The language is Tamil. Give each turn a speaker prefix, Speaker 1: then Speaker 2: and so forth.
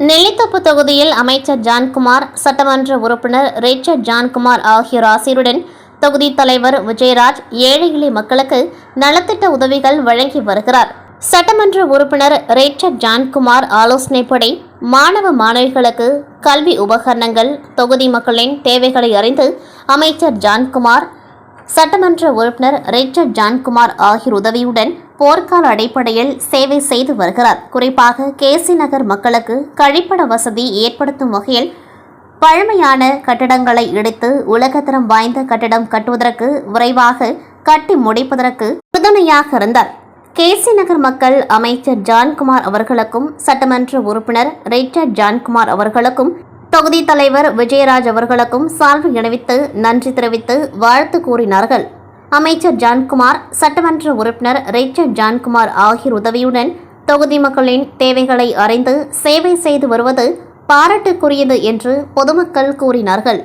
Speaker 1: நெல்லித்தோப்பு தொகுதியில் அமைச்சர் ஜான்குமார் சட்டமன்ற உறுப்பினர் ரிச்சர்ட் ஜான்குமார் ஆகியோர் ஆசிரியருடன் தொகுதி தலைவர் விஜயராஜ் ஏழை எளிய மக்களுக்கு நலத்திட்ட உதவிகள் வழங்கி வருகிறார். சட்டமன்ற உறுப்பினர் ரேச்சர்ட் ஜான்குமார் ஆலோசனைப்படி மாணவ மாணவிகளுக்கு கல்வி உபகரணங்கள் தொகுதி மக்களின் தேவைகளை அறிந்து அமைச்சர் ஜான்குமார் சட்டமன்ற உறுப்பினர் ரிச்சர்ட் ஜான்குமார் ஆகியோர் உதவியுடன் போர்க்கால அடிப்படையில் சேவை செய்து வருகிறார். குறிப்பாக கேசி நகர் மக்களுக்கு கழிப்பட வசதி ஏற்படுத்தும் வகையில் பழமையான கட்டடங்களை இடித்து உலகத்தரம் வாய்ந்த கட்டடம் கட்டுவதற்கு விரைவாக கட்டி முடிப்பதற்கு உறுதுணையாக இருந்தார். கேசி நகர் மக்கள் அமைச்சர் ஜான்குமார் அவர்களுக்கும் சட்டமன்ற உறுப்பினர் ரிச்சர்ட் ஜான்குமார் அவர்களுக்கும் தொகுதி தலைவர் விஜயராஜ் அவர்களுக்கும் சால்வை அணிவித்து நன்றி தெரிவித்து வாழ்த்து கூறினார்கள். அமைச்சர் ஜான்குமார் சட்டமன்ற உறுப்பினர் ரிச்சர்ட் ஜான்குமார் ஆகியோர் உதவியுடன் தொகுதி மக்களின் தேவைகளை அறிந்து சேவை செய்து வருவது பாராட்டுக்குரியது என்று பொதுமக்கள் கூறினார்கள்.